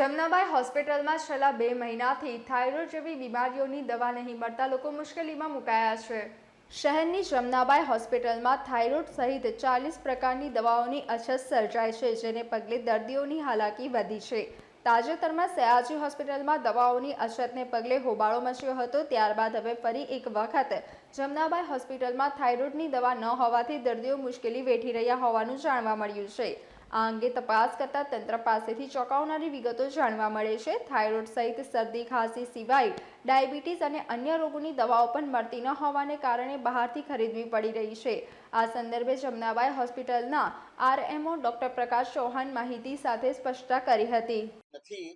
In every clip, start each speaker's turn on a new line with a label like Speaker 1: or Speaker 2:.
Speaker 1: જમનાબાઈ હોસ્પિટલમાં છેલ્લા બે મહિનાથી થાઇરોઇડ જેવી બીમારીઓની દવા નહીં મળતા લોકો મુશ્કેલીમાં મુકાયા છે. શહેરની જમનાબાઈ હોસ્પિટલમાં થાઇરોઇડ સહિત ચાલીસ પ્રકારની દવાઓની અછત સર્જાય છે, જેને પગલે દર્દીઓની હાલાકી વધી છે. તાજેતરમાં સયાજી હોસ્પિટલમાં દવાઓની અછતને પગલે હોબાળો મચ્યો હતો, ત્યારબાદ હવે ફરી એક વખત જમનાબાઈ હોસ્પિટલમાં થાઇરોઇડની દવા ન હોવાથી દર્દીઓ મુશ્કેલી વેઠી રહ્યા હોવાનું જાણવા મળ્યું છે. આ અંગે તપાસ કરતા તંત્ર પાસેથી ચોંકાવનારી વિગતો જાણવા મળે છે. થાઇરોઇડ સહિત શરદી ખાંસી સિવાય ડાયાબિટીસ અને અન્ય રોગોની દવાઓ પણ મળતી ન હોવાને કારણે બહારથી ખરીદવી પડી રહી છે. આ સંદર્ભે જમનાબાઈ હોસ્પિટલના આરએમઓ ડોક્ટર પ્રકાશ ચૌહાણ માહિતી સાથે સ્પષ્ટતા કરી હતી.
Speaker 2: નથી.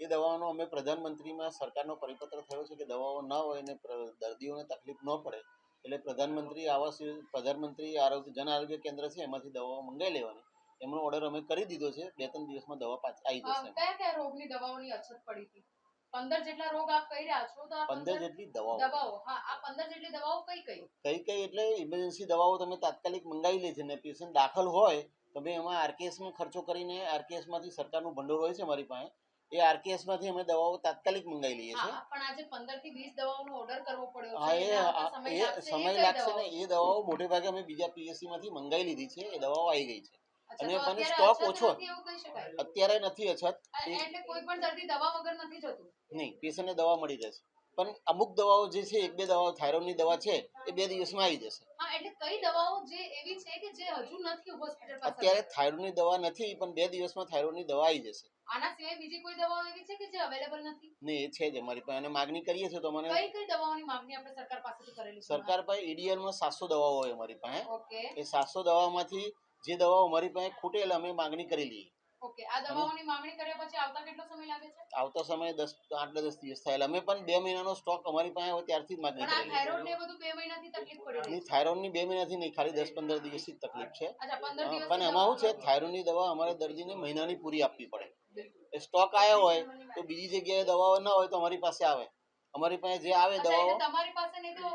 Speaker 2: એ દવાઓનો અમે પ્રધાનમંત્રીમાં સરકારનો પરિપત્ર થયો છે કે દવાઓ ન હોય અને દર્દીઓને તકલીફ ન પડે, એટલે પ્રધાનમંત્રી આવાસ, પ્રધાનમંત્રી આરોગ્ય, જન આરોગ્ય કેન્દ્ર છે, એમાંથી દવાઓ મંગાવી લેવાની. એમનો ઓર્ડર અમે કરી દીધો છે. બે ત્રણ દિવસમાં દવા પાછી આવી જશે.
Speaker 3: કયા કયા રોગની દવાઓની અછત પડી હતી? પંદર જેટલા રોગ આપ કહી રહ્યા છો તો
Speaker 2: પંદર
Speaker 3: પંદર
Speaker 2: જેટલી દવાઓ.
Speaker 3: દવાઓ. હા આ પંદર જેટલી દવાઓ કઈ કઈ?
Speaker 2: કઈ કઈ એટલે ઇમરજન્સી દવાઓ તમે તાત્કાલિક મંગાવી લે છે ને. પેશન્ટ દાખલ હોય તમે એમાં આરકેએસમાં ખર્ચો કરીને આરકેએસમાંથી સરકારનું ભંડોળ હોય છે મારી પાસે એ આરકેએસમાંથી અમે દવાઓ તાત્કાલિક મંગાવી લઈએ છીએ.
Speaker 3: હા પણ આજે પંદરથી વીસ દવાઓનો ઓર્ડર કરવો પડ્યો છે
Speaker 2: એ
Speaker 3: સમય લાગશે
Speaker 2: ને. એ દવાઓ મોટે ભાગે અમે બીજા પીએસસી માંથી મંગાવી લીધી છે એ દવાઓ આવી ગઈ છે. અને મને સ્ટોક ઓછો. અત્યારે નથી અછત.
Speaker 3: એટલે કોઈ પણ દર્દી દવા વગર નથી જતું.
Speaker 2: નહીં પેશન્ટને દવા મળી જશે પણ અમુક દવાઓ જે છે એક બે દવાઓ થાઇરોઇડની દવા છે એ બે દિવસમાં આવી જશે.
Speaker 3: હા એટલે કઈ દવાઓ જે એવી છે કે જે હજુ નથી હોસ્પિટલ પાસે?
Speaker 2: અત્યારે થાઇરોઇડની દવા નથી પણ બે દિવસમાં થાઇરોઇડની દવા આવી જશે.
Speaker 3: આના સિવાય બીજી કોઈ દવાઓ એવી છે કે જે અવેલેબલ નથી?
Speaker 2: નહીં એ છે જ અમારી પાસે. અને માગણી કરીએ છીએ તો મને
Speaker 3: કઈ કઈ દવાઓની માગણી આપણે સરકાર પાસેથી કરેલી છે?
Speaker 2: સરકાર પાસે ઈડીએલમાં સાતસો દવાઓ હોય અમારી પાસે.
Speaker 3: ઓકે.
Speaker 2: એ 700 દવામાંથી જે દવાઓ અમારી પાસે ખૂટેલ અમે માંગણી કરી
Speaker 3: ઓકે આ દવાઓની માંગણી કર્યા પછી આવતા કેટલો સમય લાગે છે?
Speaker 2: આવતા સમયે દસ આટલા દસ દિવસ થયેલા અમે પણ બે મહિનાનો સ્ટોક અમારી પાસે હોય ત્યારથી જ માગણી કરેલી
Speaker 3: થાઇરોઇડ ને બધું બે મહિનાથી તકલીફ પડી રહી
Speaker 2: ની મહિનાથી નહીં ખાલી દસ પંદર દિવસથી જ તકલીફ છે. પણ એમાં શું છે થાઇરોઇડની દવા અમારે દર્દીને મહિનાની પૂરી આપવી પડે. સ્ટોક આવ્યો હોય તો બીજી જગ્યાએ દવાઓ ના હોય તો અમારી પાસે આવે. અમારી પાસે જે આવે દવાઓ
Speaker 3: તમારી પાસે નહીં તો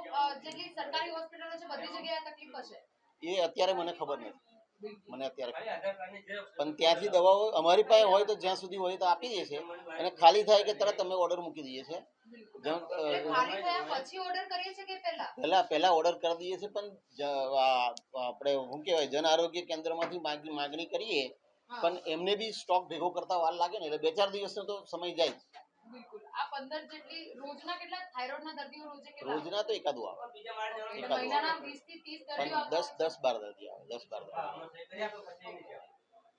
Speaker 3: જેટલી સરકારી હોસ્પિટલો છે બધી જગ્યાએ તકલીફ હશે?
Speaker 2: એ અત્યારે મને ખબર નથી. મને અત્યારે પણ ત્યાંથી દવાઓ અમારી પાસે હોય તો જ્યાં સુધી હોય તો આપી દે છે. અને ખાલી થાય કે તરત અમે ઓર્ડર મૂકી દઈએ છીએ.
Speaker 3: પહેલા?
Speaker 2: પહેલા પહેલા ઓર્ડર કરી દઈએ છીએ પણ આપણે શું કહેવાય જન આરોગ્ય કેન્દ્રમાંથી માગ- માગણી કરીએ. પણ એમને બી સ્ટોક ભેગો કરતા વાર લાગે ને એટલે બે ચાર દિવસનો તો સમય જાય
Speaker 3: પંદર જેટલી રોજના કેટલા થાઇરોઇડના દર્દીઓ રોજે કેટલા
Speaker 2: રોજના તો એકાદું આવે
Speaker 3: મહિનાના. 20 થી 30 દર્દીઓ
Speaker 2: દસ દસ બાર દર્દી આવે દસ બાર દર્દી.